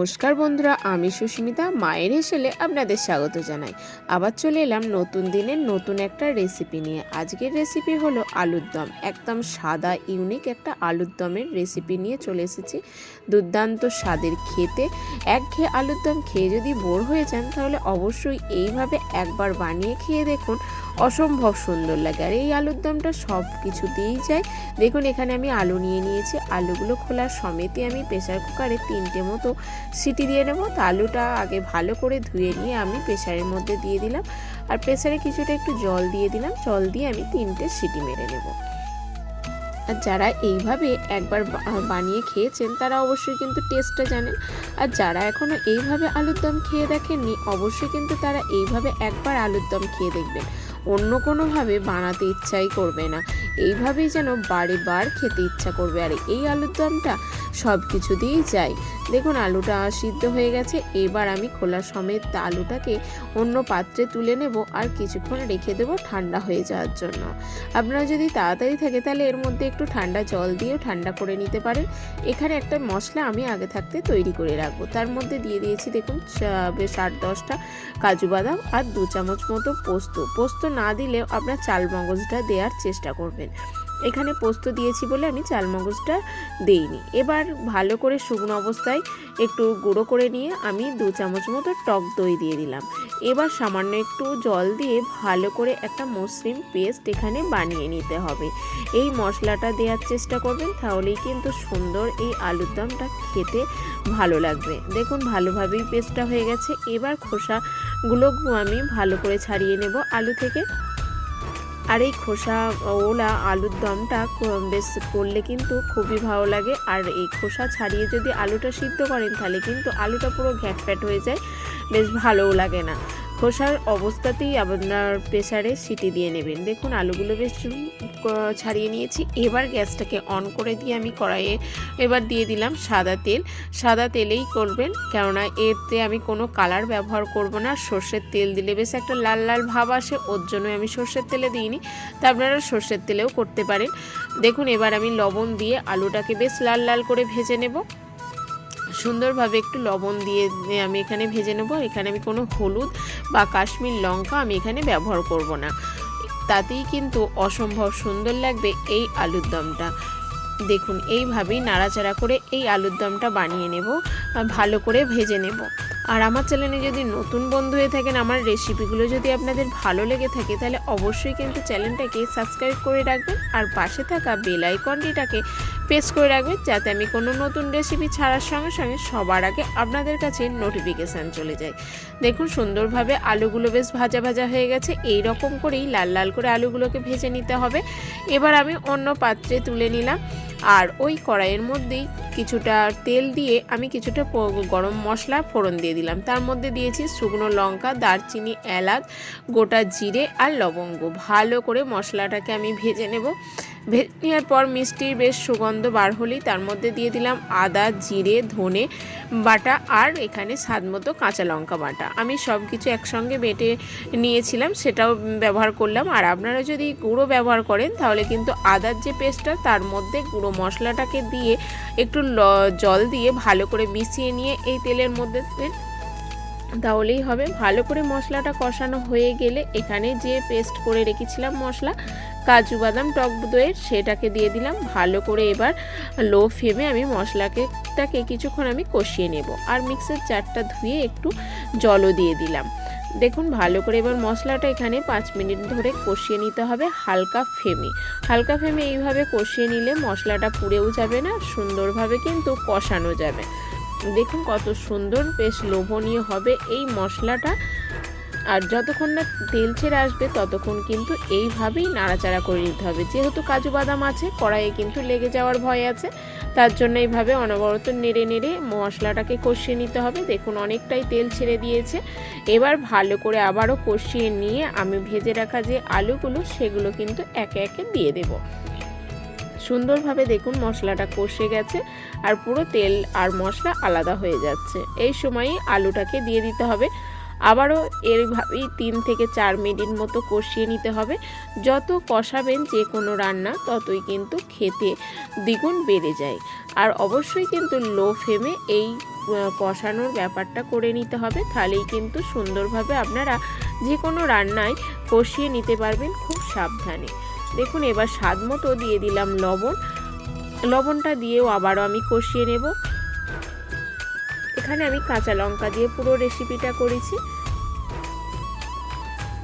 নমস্কার বন্ধুরা, আমি সুস্মিতা, মায়ের হেসেলে আপনাদের স্বাগত জানাই। আবার চলে এলাম নতুন দিনের নতুন একটা রেসিপি নিয়ে। আজকের রেসিপি হলো আলুর দম। একদম সাদা ইউনিক একটা আলুর দমের রেসিপি নিয়ে চলে এসেছি। দুর্দান্ত স্বাদের খেতে। এক খেয়ে আলুর দম খেয়ে যদি বোর হয়ে যান, তাহলে অবশ্যই এইভাবে একবার বানিয়ে খেয়ে দেখুন। অসম্ভব সুন্দর লাগে। আর এই আলুর দমটা সব কিছুতেই যায়। দেখুন, এখানে আমি আলু নিয়ে নিয়েছি। আলুগুলো খোলার সমেতই আমি প্রেসার কুকারে তিনটে মতো সিটি দিয়ে নেব। তো আলুটা আগে ভালো করে ধুয়ে নিয়ে আমি প্রেশারের মধ্যে দিয়ে দিলাম। আর প্রেসারে কিছুটা একটু জল দিয়ে দিলাম। জল দিয়ে আমি তিনটে সিটি মেরে নেব। আর যারা এইভাবে একবার বানিয়ে খেয়েছেন, তারা অবশ্যই কিন্তু টেস্টটা জানেন। আর যারা এখনও এইভাবে আলুর দম খেয়ে দেখেননি, অবশ্যই কিন্তু তারা এইভাবে একবার আলুর দম খেয়ে দেখবেন। অন্য কোনোভাবে বানাতে ইচ্ছাই করবে না। এইভাবেই যেন বারে বার খেতে ইচ্ছা করবে। আর এই আলুর দমটা সব কিছু দিয়েই যায় দেখুন, আলুটা সিদ্ধ হয়ে গেছে। এবার আমি খোলা সমেত আলুটাকে অন্য পাত্রে তুলে নেব আর কিছুক্ষণ রেখে দেবো ঠান্ডা হয়ে যাওয়ার জন্য। আপনারা যদি তাড়াতাড়ি থাকে তাহলে এর মধ্যে একটু ঠান্ডা জল দিয়েও ঠান্ডা করে নিতে পারেন। এখানে একটা মশলা আমি আগে থাকতে তৈরি করে রাখব। তার মধ্যে দিয়ে দিয়েছি দেখুন বেশ আট দশটা কাজু বাদাম আর দু চামচ মতো পোস্ত। পোস্ত না দিলেও আপনার চাল মগজটা দেওয়ার চেষ্টা করবেন। এখানে পোস্ত দিয়েছি বলে আমি চাল মগজটা দেইনি। এবার ভালো করে শুকনো অবস্থায় একটু গুঁড়ো করে নিয়ে আমি দু চামচ মতো টক দই দিয়ে দিলাম। এবার সামান্য একটু জল দিয়ে ভালো করে একটা মসৃণ পেস্ট এখানে বানিয়ে নিতে হবে। এই মশলাটা দেওয়ার চেষ্টা করবেন, তাহলেই কিন্তু সুন্দর এই আলুর দমটা খেতে ভালো লাগবে। দেখুন, ভালোভাবেই পেস্টটা হয়ে গেছে। এবার খোসাগুলো আমি ভালো করে ছাড়িয়ে নেব আলু থেকে। আর এই খোসা, ওলা, আলুর দমটা বেশ করলে কিন্তু খুবই ভালো লাগে। আর এই খোসা ছাড়িয়ে যদি আলুটা সিদ্ধ করেন, তাহলে কিন্তু আলুটা পুরো ঘ্যাট হয়ে যায়, বেশ ভালোও লাগে না। খোসার অবস্থাতেই আপনার প্রেসারে সিটি দিয়ে নেবেন। দেখুন, আলুগুলো বেশ ছাড়িয়ে নিয়েছি। এবার গ্যাসটাকে অন করে দিয়ে আমি কড়াইয়ে এবার দিয়ে দিলাম সাদা তেল। সাদা তেলেই করবেন, কেননা এতে আমি কোনো কালার ব্যবহার করব না। সর্ষের তেল দিলে বেশ একটা লাল লাল ভাব আসে, ওর জন্য আমি সর্ষের তেলে দিইনি। তা আপনারা সর্ষের তেলেও করতে পারেন। দেখুন, এবার আমি লবণ দিয়ে আলুটাকে বেশ লাল লাল করে ভেজে নেব। সুন্দরভাবে একটু লবণ দিয়ে আমি এখানে ভেজে নেব। এখানে আমি কোনো হলুদ বা কাশ্মীর লঙ্কা আমি এখানে ব্যবহার করব না। তাতেই কিন্তু অসম্ভব সুন্দর লাগবে এই আলুর দমটা। দেখুন, এইভাবেই নাড়াচাড়া করে এই আলুর দমটা বানিয়ে নেব আর ভালো করে ভেজে নেব। আর আমার চ্যানেলে যদি নতুন বন্ধু হয়ে থাকেন, আমার রেসিপিগুলো যদি আপনাদের ভালো লেগে থাকে, তাহলে অবশ্যই কিন্তু চ্যানেলটাকে সাবস্ক্রাইব করে রাখবেন। আর পাশে থাকা বেল আইকনটিটাকে প্রেস করে রাখবেন যাতে আমি কোনো নতুন রেসিপি ছাড়ার সঙ্গে সঙ্গে সবার আগে আপনাদের কাছে নোটিফিকেশান চলে যায়। দেখুন, সুন্দরভাবে আলুগুলো বেশ ভাজা ভাজা হয়ে গেছে। এই রকম করেই লাল লাল করে আলুগুলোকে ভেজে নিতে হবে। এবার আমি অন্য পাত্রে তুলে নিলাম। আর ওই কড়াইয়ের মধ্যেই কিছুটা তেল দিয়ে আমি কিছুটা গরম মশলা, ফোড়ন দিয়ে দিলাম। তার মধ্যে দিয়েছি শুকনো লঙ্কা, দারচিনি, এলাচ, গোটা জিরে আর লবঙ্গ। ভালো করে মশলাটাকে আমি ভেজে নেব। ভেজে নেওয়ার পর মিষ্টির বেশ সুগন্ধ বার হলেই তার মধ্যে দিয়ে দিলাম আদা, জিরে, ধনে বাটা আর এখানে স্বাদ মতো কাঁচা লঙ্কা বাটা। আমি সব কিছু একসঙ্গে বেটে নিয়েছিলাম, সেটাও ব্যবহার করলাম। আর আপনারা যদি গুঁড়ো ব্যবহার করেন, তাহলে কিন্তু আদার যে পেস্টটা, তার মধ্যে গুঁড়ো মশলাটাকে দিয়ে একটু জল দিয়ে ভালো করে মিশিয়ে নিয়ে এই তেলের মধ্যে তাহলেই হবে। ভালো করে মশলাটা কষানো হয়ে গেলে এখানে যে পেস্ট করে রেখেছিলাম মশলা কাজু বাদাম, টক দইয়ের সেটাকে দিয়ে দিলাম। ভালো করে এবার লো ফ্লেমে আমি মশলাকে টাকে কিছুক্ষণ আমি কষিয়ে নেব। আর মিক্সার চারটা ধুয়ে একটু জলও দিয়ে দিলাম। দেখুন, ভালো করে এবার মশলাটা এখানে পাঁচ মিনিট ধরে কষিয়ে নিতে হবে হালকা ফেমে হালকা ফেমে এইভাবে কষিয়ে নিলে মশলাটা পুড়েও যাবে না, সুন্দরভাবে কিন্তু কষানো যাবে। দেখুন কত সুন্দর, বেশ লোভনীয় হবে এই মশলাটা। আর যতক্ষণ না তেল ছেড়ে আসবে, ততক্ষণ কিন্তু এইভাবেই নাড়াচাড়া করে নিতে হবে। যেহেতু কাজু বাদাম আছে, কড়াইয়ে কিন্তু লেগে যাওয়ার ভয় আছে, তার জন্য এইভাবে অনবরত নেড়ে নেড়ে মশলাটাকে কষিয়ে নিতে হবে। দেখুন, অনেকটাই তেল ছেড়ে দিয়েছে। এবার ভালো করে আবারও কষিয়ে নিয়ে আমি ভেজে রাখা যে আলুগুলো, সেগুলো কিন্তু একে একে দিয়ে দেব। সুন্দরভাবে দেখুন মশলাটা কষে গেছে আর পুরো তেল আর মশলা আলাদা হয়ে যাচ্ছে। এই সময়ই আলুটাকে দিয়ে দিতে হবে। আবারও এইভাবেই তিন থেকে চার মিনিট মতো কষিয়ে নিতে হবে। যত কষাবেন যে কোনো রান্না, ততই কিন্তু খেতে দ্বিগুণ বেড়ে যায়। আর অবশ্যই কিন্তু লো ফ্লেমে এই কষানোর ব্যাপারটা করে নিতে হবে। তাহলেই কিন্তু সুন্দরভাবে আপনারা যে কোনো রান্নায় কষিয়ে নিতে পারবেন খুব সাবধানে। দেখুন, এবার স্বাদ মতো দিয়ে দিলাম লবণ। লবণটা দিয়েও আবারও আমি কষিয়ে নেব। এখানে আমি কাঁচা লঙ্কা দিয়ে পুরো রেসিপিটা করেছি।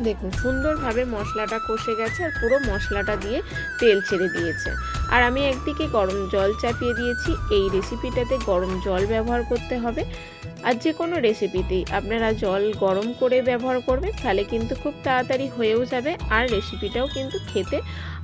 দেখুন, সুন্দরভাবে মশলাটা কষে গেছে আর পুরো মশলাটা দিয়ে তেল ছেড়ে দিয়েছে। আর আমি একদিকে গরম জল চাপিয়ে দিয়েছি। এই রেসিপিটাতে গরম জল ব্যবহার করতে হবে। আর যে কোনো রেসিপিতেই আপনারা জল গরম করে ব্যবহার করবেন, তাহলে কিন্তু খুব তাড়াতাড়ি হয়েও যাবে আর রেসিপিটাও কিন্তু খেতে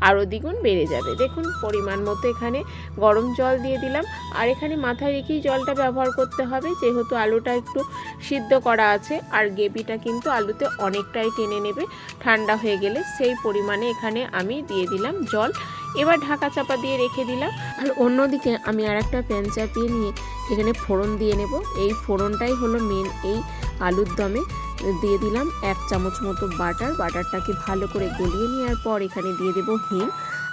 আরও দ্বিগুণ বেড়ে যাবে। দেখুন, পরিমাণ মতো এখানে গরম জল দিয়ে দিলাম। আর এখানে মাথায় রেখেই জলটা ব্যবহার করতে হবে, যেহেতু আলুটা একটু সিদ্ধ করা আছে। আর গ্রেভিটা কিন্তু আলুতে অনেকটাই টেনে নেবে, ঠান্ডা হয়ে গেলে সেই পরিমাণে এখানে আমি দিয়ে দিলাম জল। এবার ঢাকা চাপা দিয়ে রেখে দিলাম। আর অন্যদিকে আমি আর একটা প্যান চাপিয়ে নিয়ে এখানে ফোড়ন দিয়ে নেব। এই ফোড়নটাই হলো মেন এই আলুর দমে দিয়ে দিলাম এক চামচ মতো বাটার বাটারটাকে ভালো করে গলিয়ে নেওয়ার পর এখানে দিয়ে দেবো হিং।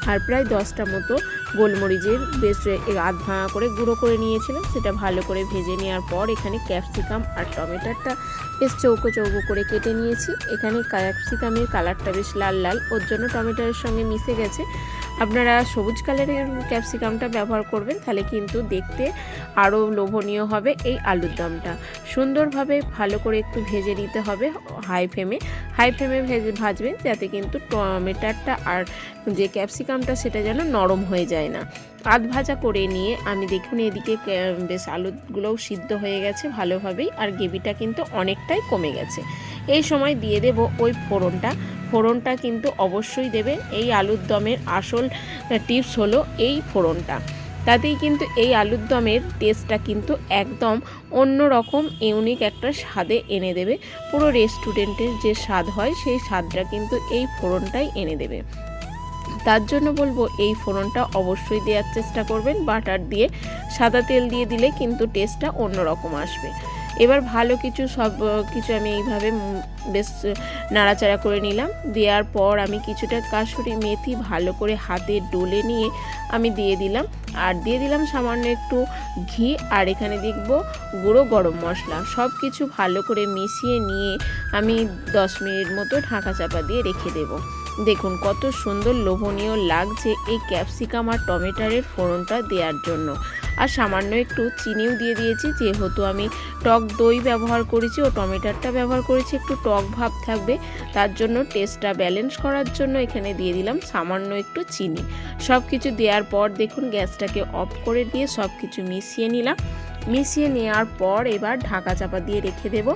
আর প্রায় দশটা মতো গোলমরিচের বেশ আধ ভাঙা করে গুঁড়ো করে নিয়েছিলাম। সেটা ভালো করে ভেজে নেওয়ার পর এখানে ক্যাপসিকাম আর টমেটোটা বেশ চৌকো চৌকো করে কেটে নিয়েছি। এখানে ক্যাপসিকামের কালারটা বেশ লাল লাল। ওর জন্য টমেটোর সঙ্গে মিশে গেছে। আপনারা সবুজ কালারের ক্যাপসিকামটা ব্যবহার করবেন, তাহলে কিন্তু দেখতে আরও লোভনীয় হবে এই আলুর দমটা। সুন্দরভাবে ভালো করে একটু ভেজে নিতে হবে হাই ফ্লেমে হাই ফ্লেমে ভেজে ভাজবেন যাতে কিন্তু টমেটোটা আর যে ক্যাপসিকামটা সেটা যেন নরম হয়ে যায় না। আধ ভাজা করে নিয়ে আমি দেখুন এদিকে বেশ আলুগুলোও সিদ্ধ হয়ে গেছে ভালোভাবেই আর গ্রেভিটা কিন্তু অনেকটাই কমে গেছে। এই সময় দিয়ে দেব ওই ফোড়নটা। ফোড়নটা কিন্তু অবশ্যই দেবেন। এই আলুর দমের আসল টিপস হলো এই ফোড়নটা। তাতেই কিন্তু এই আলুর দমের টেস্টটা কিন্তু একদম অন্য রকম ইউনিক একটা স্বাদে এনে দেবে। পুরো রেস্টুরেন্টের যে স্বাদ হয়, সেই স্বাদটা কিন্তু এই ফোড়নটাই এনে দেবে। তার জন্য বলব, এই ফোড়নটা অবশ্যই দেওয়ার চেষ্টা করবেন। বাটার দিয়ে সাদা তেল দিয়ে দিলে কিন্তু টেস্টটা অন্যরকম আসবে। এবার ভালো কিছু সব কিছু আমি এইভাবে বেশ নাড়াচাড়া করে নিলাম। দেওয়ার পর আমি কিছুটা কাসুরি মেথি ভালো করে হাতে ডলে নিয়ে আমি দিয়ে দিলাম। আর দিয়ে দিলাম সামান্য একটু ঘি, আর এখানে দেখব গুঁড়ো গরম মশলা। সব কিছু ভালো করে মিশিয়ে নিয়ে আমি দশ মিনিট মতো ঢাকা চাপা দিয়ে রেখে দেবো। দেখুন কত সুন্দর লোভনীয় লাগছে এই ক্যাপসিকাম আর টমেটারের ফোড়নটা দেওয়ার জন্য। আর সামান্য একটু চিনিও দিয়ে দিয়েছি, যেহেতু আমি টক দই ব্যবহার করেছি ও টমেটারটা ব্যবহার করেছি, একটু টক ভাব থাকবে। তার জন্য টেস্টটা ব্যালেন্স করার জন্য এখানে দিয়ে দিলাম সামান্য একটু চিনি। সব কিছু দেওয়ার পর দেখুন গ্যাসটাকে অফ করে দিয়ে সব কিছু মিশিয়ে নিলাম। মিশিয়ে নেওয়ার পর এবার ঢাকা চাপা দিয়ে রেখে দেবো।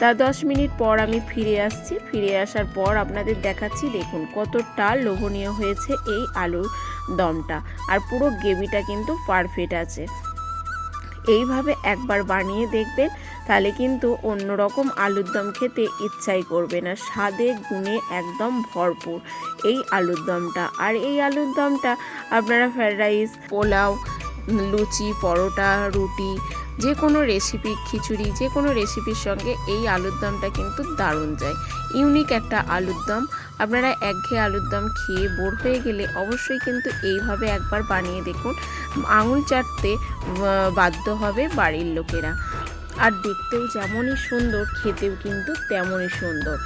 তার দশ মিনিট পর আমি ফিরে আসছি। ফিরে আসার পর আপনাদের দেখাচ্ছি, দেখুন কতটা লোভনীয় হয়েছে এই আলুর দমটা। আর পুরো গ্রেভিটা কিন্তু পারফেক্ট আছে। এইভাবে একবার বানিয়ে দেখবেন, তাহলে কিন্তু অন্যরকম আলুর দম খেতে ইচ্ছাই করবে না। স্বাদে গুণে একদম ভরপুর এই আলুর দমটা। আর এই আলুর দমটা আপনারা ফ্রায়েড রাইস পোলাও, লুচি, পরোটা, রুটি যে কোনো রেসিপি খিচুড়ি, যে কোনো রেসিপির সঙ্গে এই আলুর দমটা কিন্তু দারুণ যায়। ইউনিক একটা আলুর দম। আপনারা একঘেয়ে আলুর দম খেয়ে বোর হয়ে গেলে অবশ্যই কিন্তু এইভাবে একবার বানিয়ে দেখুন। আঙুল চাটতে বাধ্য হবে বাড়ির লোকেরা। আর দেখতেও যেমনই সুন্দর, খেতেও কিন্তু তেমনই সুন্দর।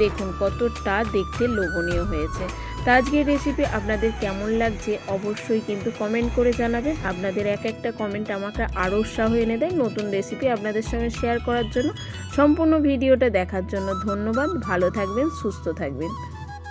দেখুন কতটা দেখতে লোভনীয় হয়েছে। তা আজকের রেসিপি আপনাদের কেমন লাগছে অবশ্যই কিন্তু কমেন্ট করে জানাবেন। আপনাদের এক একটা কমেন্ট আমাকে আরও উৎসাহ এনে দেয় নতুন রেসিপি আপনাদের সঙ্গে শেয়ার করার জন্য। সম্পূর্ণ ভিডিওটা দেখার জন্য ধন্যবাদ। ভালো থাকবেন, সুস্থ থাকবেন।